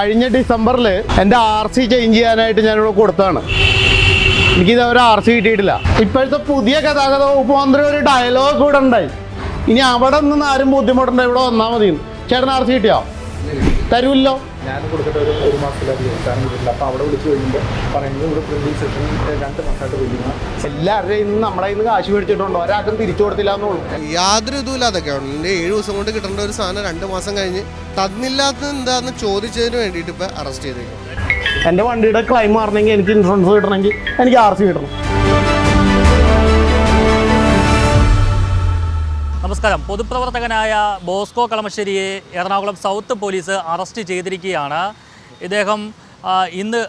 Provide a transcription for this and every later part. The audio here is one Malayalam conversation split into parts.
കഴിഞ്ഞ ഡിസംബറിൽ എന്റെ ആർ സി ചേഞ്ച് ചെയ്യാനായിട്ട് ഞാനിവിടെ കൊടുത്തതാണ്. എനിക്കിത് ഒരു ആർ സി കിട്ടിയിട്ടില്ല. ഇപ്പോഴത്തെ പുതിയ ഗതാഗത വകുപ്പ് മന്ത്രി ഒരു ഡയലോഗ് കൂടെ ഉണ്ടായി. ഇനി അവിടെ നിന്ന് ആരും ബുദ്ധിമുട്ടുണ്ടോ ഇവിടെ വന്നാൽ മതി ചേട്ടൻ ആർ സി കിട്ടിയോ? തരൂല്ലോ. ഞാൻ കൊടുക്കേണ്ട ഒരു ഒരു മാസത്തിലധികം കാരണം കിട്ടില്ല അപ്പോൾ അവിടെ വിളിച്ച് കഴിയുമ്പോൾ പറയുന്നത് ഇവിടെ പ്രിന്റിംഗ് സെഷൻ രണ്ട് മാസമായിട്ട് വിളിക്കുന്നു എല്ലാവരുടെയും ഇന്ന് നമ്മുടെ കയ്യിൽ നിന്ന് കാശ് മേടിച്ചിട്ടുണ്ടോ. ഒരാൾക്കും തിരിച്ചു കൊടുത്തില്ല എന്നുള്ളൂ യാതൊരു ഇതുമില്ലാതെ ഗവൺമെന്റ് ഏഴ് ദിവസം കൊണ്ട് കിട്ടേണ്ട ഒരു സാധനം രണ്ട് മാസം കഴിഞ്ഞ് തന്നില്ലാത്തത് എന്താന്ന് ചോദിച്ചതിന് വേണ്ടിയിട്ട് ഇപ്പൊ അറസ്റ്റ് ചെയ്തേക്കും എന്റെ വണ്ടിയുടെ ക്ലൈം മാറണമെങ്കിൽ എനിക്ക് ഇൻഷുറൻസ് കിട്ടണമെങ്കിൽ എനിക്ക് ആർ സി കിട്ടണം. നമസ്കാരം. പൊതുപ്രവർത്തകനായ ബോസ്കോ കളമശ്ശേരിയെ എറണാകുളം സൗത്ത് പോലീസ് അറസ്റ്റ് ചെയ്തിരിക്കുകയാണ്. ഇദ്ദേഹം ഇന്ന്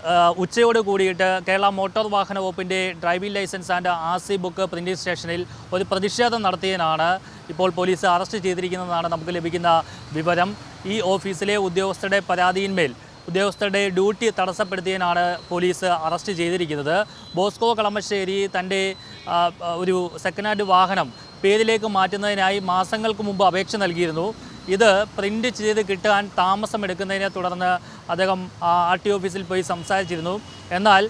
ഉച്ചയോട് കൂടിയിട്ട് കേരള മോട്ടോർ വാഹന വകുപ്പിന്റെ driving licence and R C book printing സ്റ്റേഷനിൽ ഒരു പ്രതിഷേധം നടത്തിയതിനാണ് ഇപ്പോൾ പോലീസ് അറസ്റ്റ് ചെയ്തിരിക്കുന്നതെന്നാണ് നമുക്ക് ലഭിക്കുന്ന വിവരം. ഈ ഓഫീസിലെ ഉദ്യോഗസ്ഥരുടെ പരാതിയിന്മേൽ ഉദ്യോഗസ്ഥരുടെ ഡ്യൂട്ടി തടസ്സപ്പെടുത്തിയതിനാണ് പോലീസ് അറസ്റ്റ് ചെയ്തിരിക്കുന്നത്. ബോസ്കോ കളമശ്ശേരി തന്റെ ഒരു സെക്കൻഡ് ഹാൻഡ് വാഹനം പേരിലേക്ക് മാറ്റുന്നതിനായി മാസങ്ങൾക്ക് മുമ്പ് അപേക്ഷ നൽകിയിരുന്നു. ഇത് പ്രിന്റ് ചെയ്ത് കിട്ടാൻ താമസമെടുക്കുന്നതിനെ തുടർന്ന് അദ്ദേഹം ആർ ടി ഓഫീസിൽ പോയി സംസാരിച്ചിരുന്നു. എന്നാൽ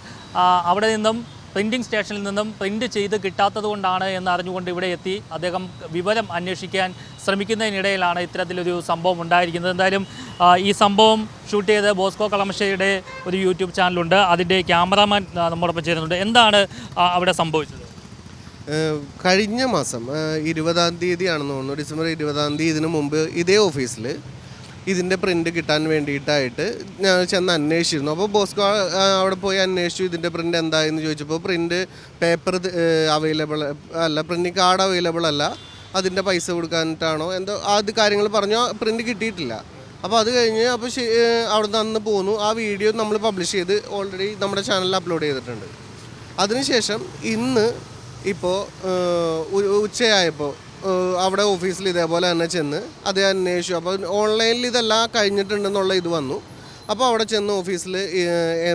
അവിടെ നിന്നും പ്രിന്റിംഗ് സ്റ്റേഷനിൽ നിന്നും പ്രിന്റ് ചെയ്ത് കിട്ടാത്തത് കൊണ്ടാണ് എന്ന് അറിഞ്ഞുകൊണ്ട് ഇവിടെ എത്തി അദ്ദേഹം വിവരം അന്വേഷിക്കാൻ ശ്രമിക്കുന്നതിനിടയിലാണ് ഇത്തരത്തിലൊരു സംഭവം ഉണ്ടായിരിക്കുന്നത്. എന്തായാലും ഈ സംഭവം ഷൂട്ട് ചെയ്ത് ബോസ്കോ കളമശ്ശേരിയുടെ ഒരു യൂട്യൂബ് ചാനലുണ്ട്. അതിന്റെ ക്യാമറാമാൻ നമ്മോടൊപ്പം ചേരുന്നുണ്ട്. എന്താണ് അവിടെ സംഭവിച്ചത്? കഴിഞ്ഞ മാസം ഇരുപതാം തീയതിയാണെന്ന് തോന്നുന്നു. ഡിസംബർ ഇരുപതാം തീയതി ഇതിനു മുമ്പ് ഇതേ ഓഫീസിൽ ഇതിന്റെ പ്രിന്റ് കിട്ടാൻ വേണ്ടിയിട്ടായിട്ട് ഞാൻ ചെന്ന് അന്വേഷിച്ചിരുന്നു. അപ്പോൾ ബോസ്കോ അവിടെ പോയി അന്വേഷിച്ചു ഇതിന്റെ പ്രിന്റ് എന്തായെന്ന് ചോദിച്ചപ്പോൾ പ്രിന്റ് പേപ്പർ അവൈലബിൾ അല്ല പ്രിന്റിംഗ് കാർഡ് അവൈലബിൾ അല്ല. അതിന്റെ പൈസ കൊടുക്കാനിട്ടാണോ? എന്തോ അത് കാര്യങ്ങൾ പറഞ്ഞു പ്രിന്റ് കിട്ടിയിട്ടില്ല. അപ്പോൾ അത് കഴിഞ്ഞ് അപ്പോൾ അവിടെ നിന്ന് അന്ന് പോന്നു. ആ വീഡിയോ നമ്മൾ പബ്ലിഷ് ചെയ്ത് ഓൾറെഡി നമ്മുടെ ചാനലിൽ അപ്ലോഡ് ചെയ്തിട്ടുണ്ട്. അതിനുശേഷം ഇന്ന് ഇപ്പോൾ ഉച്ചയായപ്പോൾ അവിടെ ഓഫീസിൽ ഇതേപോലെ തന്നെ ചെന്ന് അത് അന്വേഷിച്ചു. അപ്പോൾ ഓൺലൈനിൽ ഇതെല്ലാം കഴിഞ്ഞിട്ടുണ്ടെന്നുള്ള ഇത് വന്നു. അപ്പോൾ അവിടെ ചെന്ന് ഓഫീസിൽ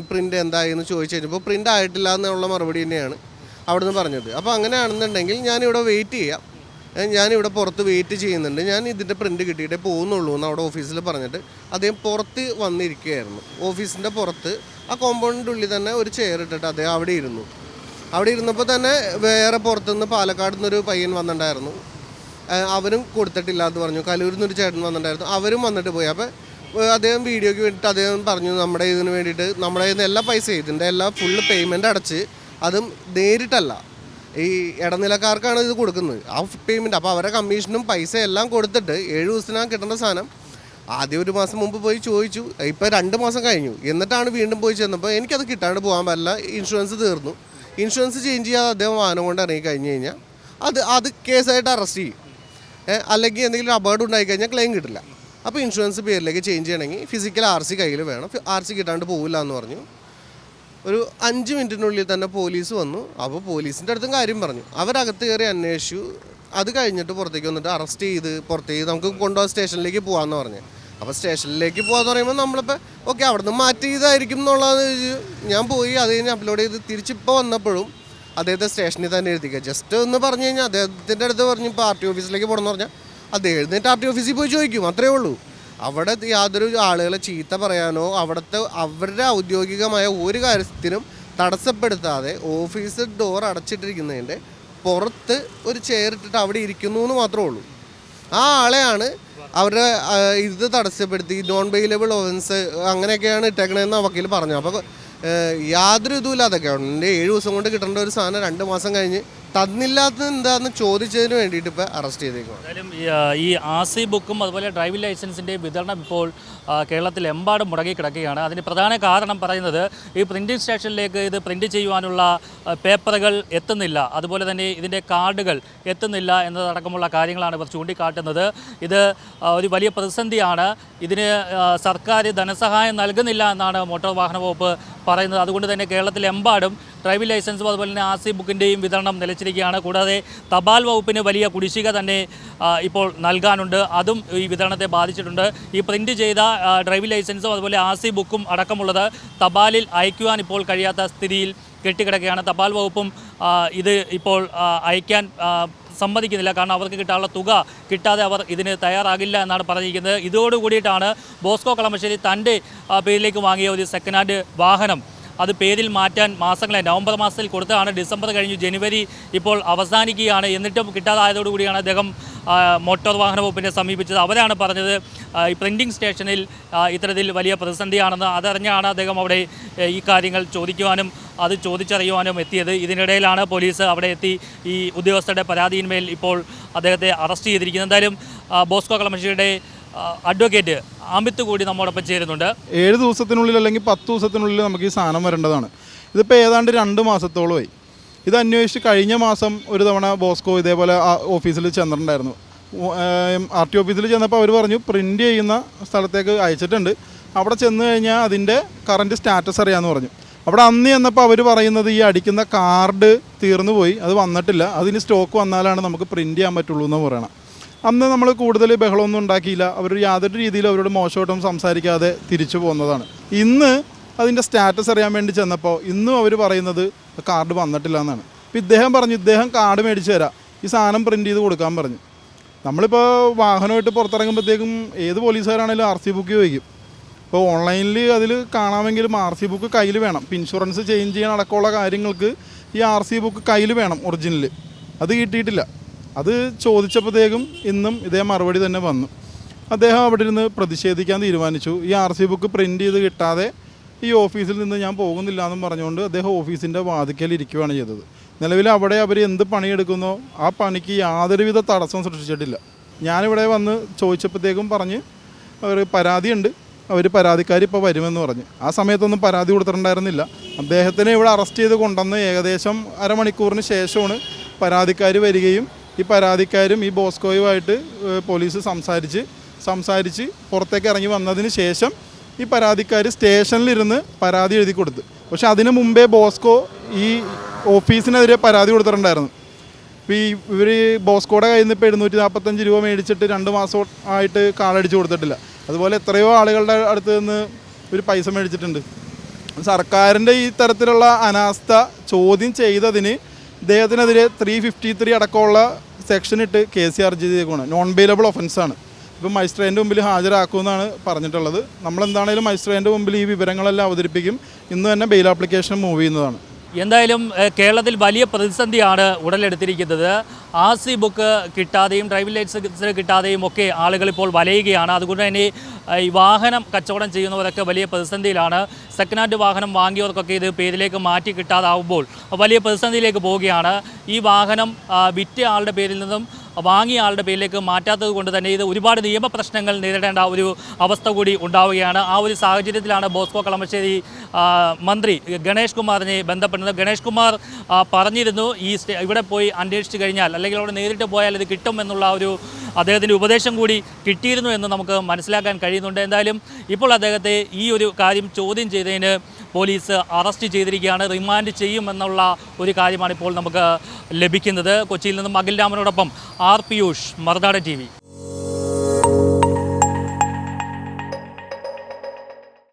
പ്രിന്റ് എന്തായി എന്ന് ചോദിച്ചു കഴിഞ്ഞപ്പോൾ പ്രിന്റ് ആയിട്ടില്ല എന്നുള്ള മറുപടി തന്നെയാണ് അവിടെ നിന്ന് പറഞ്ഞത്. അപ്പോൾ അങ്ങനെയാണെന്നുണ്ടെങ്കിൽ ഞാനിവിടെ വെയിറ്റ് ചെയ്യാം. ഞാനിവിടെ പുറത്ത് വെയിറ്റ് ചെയ്യുന്നുണ്ട്. ഞാൻ ഇതിന്റെ പ്രിന്റ് കിട്ടിയിട്ടേ പോകുന്നുള്ളൂ എന്ന് അവിടെ ഓഫീസിൽ പറഞ്ഞിട്ട് അദ്ദേഹം പുറത്ത് വന്നിരിക്കുകയായിരുന്നു. ഓഫീസിന്റെ പുറത്ത് ആ കോമ്പൗണ്ടിന്റെ ഉള്ളിൽ തന്നെ ഒരു ചെയർ ഇട്ടിട്ട് അദ്ദേഹം അവിടെ ഇരുന്നു. അവിടെ ഇരുന്നപ്പോൾ തന്നെ വേറെ പുറത്തുനിന്ന് പാലക്കാട് നിന്നൊരു പയ്യൻ വന്നിട്ടുണ്ടായിരുന്നു. അവനും കൊടുത്തിട്ടില്ല എന്ന് പറഞ്ഞു. കലൂരിൽ നിന്നൊരു ചേട്ടൻ വന്നിട്ടുണ്ടായിരുന്നു. അവരും വന്നിട്ട് പോയി. അപ്പോൾ അദ്ദേഹം വീഡിയോയ്ക്ക് വേണ്ടിയിട്ട് അദ്ദേഹം പറഞ്ഞു നമ്മുടെ ഇതിന് വേണ്ടിയിട്ട് നമ്മുടെ ഇതിന് എല്ലാ പൈസയും ഇതിന്റെ എല്ലാ ഫുള്ള് പേയ്മെന്റ് അടച്ച് അതും നേരിട്ടല്ല. ഈ ഇടനിലക്കാർക്കാണ് ഇത് കൊടുക്കുന്നത്. ആ പേയ്മെന്റ് അപ്പോൾ അവരെ കമ്മീഷനും പൈസ എല്ലാം കൊടുത്തിട്ട് ഏഴ് ദിവസത്തിനകം കിട്ടേണ്ട സാധനം ആദ്യം ഒരു മാസം മുമ്പ് പോയി ചോദിച്ചു. ഇപ്പോൾ രണ്ട് മാസം കഴിഞ്ഞു. എന്നിട്ടാണ് വീണ്ടും പോയി ചെന്നപ്പോൾ എനിക്കത് കിട്ടാണ്ട് പോകാൻ പറ്റില്ല. ഇൻഷുറൻസ് തീർന്നു. ഇൻഷുറൻസ് ചേഞ്ച് ചെയ്യാതെ അദ്ദേഹം വാഹനം കൊണ്ട് ഇറങ്ങി കഴിഞ്ഞ് കഴിഞ്ഞാൽ അത് അത് കേസായിട്ട് അറസ്റ്റ് ചെയ്യും. അല്ലെങ്കിൽ എന്തെങ്കിലും അപകടം ഉണ്ടായി കഴിഞ്ഞാൽ ക്ലെയിം കിട്ടില്ല. അപ്പോൾ ഇൻഷുറൻസ് പേരിലേക്ക് ചേഞ്ച് ചെയ്യണമെങ്കിൽ ഫിസിക്കൽ ആർ സി കയ്യിൽ വേണം. ആർ സി കിട്ടാണ്ട് പോവില്ല എന്ന് പറഞ്ഞു. ഒരു അഞ്ച് മിനിറ്റിനുള്ളിൽ തന്നെ പോലീസ് വന്നു. അപ്പോൾ പോലീസിന്റെ അടുത്തും കാര്യം പറഞ്ഞു. അവരകത്ത് കയറി അന്വേഷിച്ചു. അത് കഴിഞ്ഞിട്ട് പുറത്തേക്ക് വന്നിട്ട് അറസ്റ്റ് ചെയ്ത് പുറത്തേക്ക് നമുക്ക് കൊണ്ടുപോകാൻ സ്റ്റേഷനിലേക്ക് പോകാമെന്ന് പറഞ്ഞു. അപ്പോൾ സ്റ്റേഷനിലേക്ക് പോകാന്ന് പറയുമ്പോൾ നമ്മളിപ്പോൾ ഓക്കെ അവിടെ നിന്ന് മാറ്റി ഇതായിരിക്കും എന്നുള്ളത് ഞാൻ പോയി അത് കഴിഞ്ഞ് അപ്ലോഡ് ചെയ്ത് തിരിച്ചിപ്പോൾ വന്നപ്പോഴും അദ്ദേഹത്തെ സ്റ്റേഷനിൽ തന്നെ എഴുതിക്കുക ജസ്റ്റ് ഒന്ന് പറഞ്ഞു കഴിഞ്ഞാൽ അദ്ദേഹത്തിന്റെ അടുത്ത് പറഞ്ഞു ഇപ്പോൾ ആർ ടി ഓഫീസിലേക്ക് പോകണമെന്ന് പറഞ്ഞാൽ അത് എഴുന്നേറ്റ് ആർ ടി ഓഫീസിൽ പോയി ചോദിക്കും അത്രേ ഉള്ളൂ. അവിടെ യാതൊരു ആളുകളെ ചീത്ത പറയാനോ അവിടുത്തെ അവരുടെ ഔദ്യോഗികമായ ഒരു കാര്യത്തിനും തടസ്സപ്പെടുത്താതെ ഓഫീസ് ഡോർ അടച്ചിട്ടിരിക്കുന്നതിന്റെ പുറത്ത് ഒരു ചെയർ ഇട്ടിട്ട് അവിടെ ഇരിക്കുന്നു എന്ന് മാത്രമേ ഉള്ളൂ. ആ ആളെയാണ് അവരുടെ ആ, ഇത് തടസ്സപ്പെടുത്തി നോൺ ബെയിലബിൾ ഓഫൻസ് അങ്ങനെയൊക്കെയാണ് ഇട്ടേക്കണതെന്ന് വക്കീൽ പറഞ്ഞു. അപ്പോൾ യാതൊരു ഇതുമില്ലാതൊക്കെയാണ് എന്റെ ഏഴ് ദിവസം കൊണ്ട് കിട്ടേണ്ട ഒരു സാധനം രണ്ട് മാസം കഴിഞ്ഞ് തന്നില്ലാത്തത് എന്താന്ന് ചോദിച്ചതിന് വേണ്ടിയിട്ട് ഇപ്പോൾ അറസ്റ്റ് ചെയ്തേക്കുവാണ് എന്തായാലും ഈ, ആർ സി ബുക്കും അതുപോലെ ഡ്രൈവിംഗ് ലൈസൻസിന്റെ വിതരണം ഇപ്പോൾ കേരളത്തിൽ കേരളത്തിലെമ്പാടും മുടങ്ങി കിടക്കുകയാണ്. അതിന് പ്രധാന കാരണം പറയുന്നത് ഈ പ്രിന്റിംഗ് സ്റ്റേഷനിലേക്ക് ഇത് പ്രിന്റ് ചെയ്യുവാനുള്ള പേപ്പറുകൾ എത്തുന്നില്ല. അതുപോലെ തന്നെ ഇതിന്റെ കാർഡുകൾ എത്തുന്നില്ല എന്നതടക്കമുള്ള കാര്യങ്ങളാണ് ഇവർ ചൂണ്ടിക്കാട്ടുന്നത്. ഇത് ഒരു വലിയ പ്രതിസന്ധിയാണ്. ഇതിന് സർക്കാർ ധനസഹായം നൽകുന്നില്ല എന്നാണ് മോട്ടോർ വാഹന വകുപ്പ് പറയുന്നത്. അതുകൊണ്ട് തന്നെ കേരളത്തിലെമ്പാടും ഡ്രൈവിംഗ് ലൈസൻസും അതുപോലെ തന്നെ ആർ സി ബുക്കിന്റെയും വിതരണം നിലച്ചിരിക്കുകയാണ്. കൂടാതെ തപാൽ വകുപ്പിന് വലിയ കുടിശ്ശിക തന്നെ ഇപ്പോൾ നൽകാനുണ്ട്. അതും ഈ വിതരണത്തെ ബാധിച്ചിട്ടുണ്ട്. ഈ പ്രിന്റ് ചെയ്ത ഡ്രൈവിംഗ് ലൈസൻസും അതുപോലെ ആർ സി ബുക്കും അടക്കമുള്ളത് തപാലിൽ അയക്കുവാൻ ഇപ്പോൾ കഴിയാത്ത സ്ഥിതിയിൽ കെട്ടിക്കിടക്കുകയാണ്. തപാൽ വകുപ്പും ഇത് ഇപ്പോൾ അയക്കാൻ സമ്മതിക്കുന്നില്ല. കാരണം അവർക്ക് കിട്ടാനുള്ള തുക കിട്ടാതെ അവർ ഇതിന് തയ്യാറാകില്ല എന്നാണ് പറഞ്ഞിരിക്കുന്നത്. ഇതോടുകൂടിയിട്ടാണ് ബോസ്കോ കളമശ്ശേരി തന്റെ പേരിലേക്ക് വാങ്ങിയ ഒരു സെക്കൻഡ് ഹാൻഡ് വാഹനം അത് പേരിൽ മാറ്റാൻ മാസങ്ങളെ നവംബർ മാസത്തിൽ കൊടുത്തതാണ് ഡിസംബർ കഴിഞ്ഞു ജനുവരി ഇപ്പോൾ അവസാനിക്കുകയാണ്. എന്നിട്ടും കിട്ടാതായതോടുകൂടിയാണ് അദ്ദേഹം മോട്ടോർ വാഹന വകുപ്പിനെ സമീപിച്ചത്. അവരാണ് പറഞ്ഞത് ഈ പ്രിന്റിംഗ് സ്റ്റേഷനിൽ ഇത്തരത്തിൽ വലിയ പ്രതിസന്ധിയാണെന്ന്. അതറിഞ്ഞാണ് അദ്ദേഹം അവിടെ ഈ കാര്യങ്ങൾ ചോദിക്കുവാനും അത് ചോദിച്ചറിയുവാനും എത്തിയത്. ഇതിനിടയിലാണ് പോലീസ് അവിടെ എത്തി ഈ ഉദ്യോഗസ്ഥരുടെ പരാതിയിന്മേൽ ഇപ്പോൾ അദ്ദേഹത്തെ അറസ്റ്റ് ചെയ്തിരിക്കുന്നത്. എന്തായാലും ബോസ്കോ കളമശ്ശേരിയുടെ അഡ്വക്കേറ്റ് അമിത് കൂടി നമ്മോടൊപ്പം ചേരുന്നുണ്ട്. ഏഴ് ദിവസത്തിനുള്ളിൽ അല്ലെങ്കിൽ പത്ത് ദിവസത്തിനുള്ളിൽ നമുക്ക് ഈ സാധനം വരേണ്ടതാണ്. ഇതിപ്പോൾ ഏതാണ്ട് രണ്ട് മാസത്തോളമായി. ഇത് അന്വേഷിച്ച് കഴിഞ്ഞ മാസം ഒരു തവണ ബോസ്കോ ഇതേപോലെ ഓഫീസിൽ ചെന്നിട്ടുണ്ടായിരുന്നു. ആർ ടി ഓഫീസിൽ ചെന്നപ്പോൾ അവർ പറഞ്ഞു പ്രിന്റ് ചെയ്യുന്ന സ്ഥലത്തേക്ക് അയച്ചിട്ടുണ്ട്. അവിടെ ചെന്ന് കഴിഞ്ഞാൽ അതിന്റെ കറന്റ് സ്റ്റാറ്റസ് അറിയാമെന്ന് പറഞ്ഞു. അവിടെ അന്ന് ചെന്നപ്പോൾ അവർ പറയുന്നത് ഈ അടിക്കുന്ന കാർഡ് തീർന്നു പോയി അത് വന്നിട്ടില്ല. അതിന് സ്റ്റോക്ക് വന്നാലാണ് നമുക്ക് പ്രിന്റ് ചെയ്യാൻ പറ്റുള്ളൂ എന്ന് പറയണം. അന്ന് നമ്മൾ കൂടുതൽ ബഹളമൊന്നും ഉണ്ടാക്കിയില്ല. അവർ യാതൊരു രീതിയിലും അവരോട് മോശമായിട്ടും സംസാരിക്കാതെ തിരിച്ചു പോകുന്നതാണ്. ഇന്ന് അതിന്റെ സ്റ്റാറ്റസ് അറിയാൻ വേണ്ടി ചെന്നപ്പോൾ ഇന്നും അവർ പറയുന്നത് കാർഡ് വന്നിട്ടില്ല എന്നാണ്. അപ്പോൾ ഇദ്ദേഹം പറഞ്ഞു ഇദ്ദേഹം കാർഡ് മേടിച്ച് തരാം. ഈ സാധനം പ്രിന്റ് ചെയ്ത് കൊടുക്കാൻ പറഞ്ഞു. നമ്മളിപ്പോൾ വാഹനമായിട്ട് പുറത്തിറങ്ങുമ്പോഴത്തേക്കും ഏത് പോലീസുകാരാണെങ്കിലും ആർ സി ബുക്ക് ചോദിക്കും. ഇപ്പോൾ ഓൺലൈനിൽ അതിൽ കാണാമെങ്കിലും ആർ സി ബുക്ക് കയ്യിൽ വേണം. ഇപ്പോൾ ഇൻഷുറൻസ് ചേഞ്ച് ചെയ്യാൻ അടക്കമുള്ള കാര്യങ്ങൾക്ക് ഈ ആർ സി ബുക്ക് കയ്യിൽ വേണം ഒറിജിനൽ. അത് കിട്ടിയിട്ടില്ല. അത് ചോദിച്ചപ്പോഴത്തേക്കും ഇന്നും ഇതേ മറുപടി തന്നെ വന്നു. അദ്ദേഹം അവിടെ ഇരുന്ന് പ്രതിഷേധിക്കാൻ തീരുമാനിച്ചു. ഈ ആർ സി ബുക്ക് പ്രിന്റ് ചെയ്ത് കിട്ടാതെ ഈ ഓഫീസിൽ നിന്ന് ഞാൻ പോകുന്നില്ല എന്നും പറഞ്ഞുകൊണ്ട് അദ്ദേഹം ഓഫീസിന്റെ വാതിക്കൽ ഇരിക്കുകയാണ് ചെയ്തത്. നിലവിൽ അവിടെ അവർ എന്ത് പണിയെടുക്കുന്നോ ആ പണിക്ക് യാതൊരുവിധ തടസ്സവും സൃഷ്ടിച്ചിട്ടില്ല. ഞാനിവിടെ വന്ന് ചോദിച്ചപ്പോഴത്തേക്കും പറഞ്ഞ് അവർ പരാതിയുണ്ട്. അവർ പരാതിക്കാർ ഇപ്പോൾ വരുമെന്ന് പറഞ്ഞ്. ആ സമയത്തൊന്നും പരാതി കൊടുത്തിട്ടുണ്ടായിരുന്നില്ല. അദ്ദേഹത്തിനെ ഇവിടെ അറസ്റ്റ് ചെയ്ത് കൊണ്ടുവന്ന് ഏകദേശം അരമണിക്കൂറിന് ശേഷമാണ് പരാതിക്കാർ വരികയും ഈ പരാതിക്കാരും ഈ ബോസ്കോയുമായിട്ട് പോലീസ് സംസാരിച്ച് സംസാരിച്ച് പുറത്തേക്ക് ഇറങ്ങി വന്നതിന് ശേഷം ഈ പരാതിക്കാർ സ്റ്റേഷനിലിരുന്ന് പരാതി എഴുതി കൊടുത്തു. പക്ഷെ അതിന് മുമ്പേ ബോസ്കോ ഈ ഓഫീസിനെതിരെ പരാതി കൊടുത്തിട്ടുണ്ടായിരുന്നു. ഇപ്പോൾ ഈ ഇവർ ബോസ്കോയുടെ കയ്യിൽ നിന്ന് ഇപ്പോൾ എഴുന്നൂറ്റി നാൽപ്പത്തഞ്ച് രൂപ മേടിച്ചിട്ട് രണ്ട് മാസം ആയിട്ട് കാളടിച്ച് കൊടുത്തിട്ടില്ല. അതുപോലെ എത്രയോ ആളുകളുടെ അടുത്ത് നിന്ന് ഇവർ പൈസ മേടിച്ചിട്ടുണ്ട്. സർക്കാരിന്റെ ഈ തരത്തിലുള്ള അനാസ്ഥ ചോദ്യം ചെയ്തതിന് ഇദ്ദേഹത്തിനെതിരെ ത്രീ ഫിഫ്റ്റി ത്രീ അടക്കമുള്ള സെക്ഷൻ ഇട്ട് കെ സി ആർ ചെയ്തേക്കാണ് നോൺ ബെയിലബിൾ ഒഫൻസാണ് ഇപ്പം മജിസ്ട്രേറ്റിന്റെ മുമ്പിൽ ഹാജരാക്കുമെന്നാണ് പറഞ്ഞിട്ടുള്ളത്. നമ്മളെന്താണേലും മജിസ്ട്രേറ്റിന്റെ മുമ്പിൽ ഈ വിവരങ്ങളെല്ലാം അവതരിപ്പിക്കും. ഇന്ന് തന്നെ ബെയിൽ ആപ്ലിക്കേഷൻ മൂവ് ചെയ്യുന്നതാണ്. എന്തായാലും കേരളത്തിൽ വലിയ പ്രതിസന്ധിയാണ് ഉടലെടുത്തിരിക്കുന്നത്. ആർ സി ബുക്ക് കിട്ടാതെയും ഡ്രൈവിംഗ് ലൈസൻസ് കിട്ടാതെയും ഒക്കെ ആളുകൾ ഇപ്പോൾ വലയുകയാണ്. അതുകൊണ്ട് തന്നെ ഈ വാഹനം കച്ചവടം ചെയ്യുന്നവരൊക്കെ വലിയ പ്രതിസന്ധിയിലാണ്. സെക്കൻഡ് ഹാൻഡ് വാഹനം വാങ്ങിയവർക്കൊക്കെ ഇത് പേരിലേക്ക് മാറ്റി കിട്ടാതാവുമ്പോൾ വലിയ പ്രതിസന്ധിയിലേക്ക് പോവുകയാണ്. ഈ വാഹനം വിറ്റ ആളുടെ പേരിൽ നിന്നും വാങ്ങിയ ആളുടെ പേരിലേക്ക് മാറ്റാത്തത് കൊണ്ട് തന്നെ ഇത് ഒരുപാട് നിയമപ്രശ്നങ്ങൾ നേരിടേണ്ട ഒരു അവസ്ഥ കൂടി ഉണ്ടാവുകയാണ്. ആ ഒരു സാഹചര്യത്തിലാണ് ബോസ്കോ കളമശ്ശേരി മന്ത്രി ഗണേഷ് കുമാറിനെ ബന്ധപ്പെടുന്നത്. ഗണേഷ് കുമാർ പറഞ്ഞിരുന്നു ഈ ഇവിടെ പോയി അന്വേഷിച്ച് കഴിഞ്ഞാൽ അല്ലെങ്കിൽ അവിടെ നേരിട്ട് പോയാൽ ഇത് കിട്ടും എന്നുള്ള ഒരു അദ്ദേഹത്തിന്റെ ഉപദേശം കൂടി കിട്ടിയിരുന്നു എന്ന് നമുക്ക് മനസ്സിലാക്കാൻ കഴിയുന്നുണ്ട്. എന്തായാലും ഇപ്പോൾ അദ്ദേഹത്തെ ഈ ഒരു കാര്യം ചോദ്യം ചെയ്തതിന് പോലീസ് അറസ്റ്റ് ചെയ്തിരിക്കുകയാണ്. റിമാൻഡ് ചെയ്യുമെന്നുള്ള ഒരു കാര്യമാണ് ഇപ്പോൾ നമുക്ക് ലഭിക്കുന്നത്. കൊച്ചിയിൽ നിന്നും അഖിൽ രാമനോടൊപ്പം ആർ പിയൂഷ് മറുനാടൻ ടി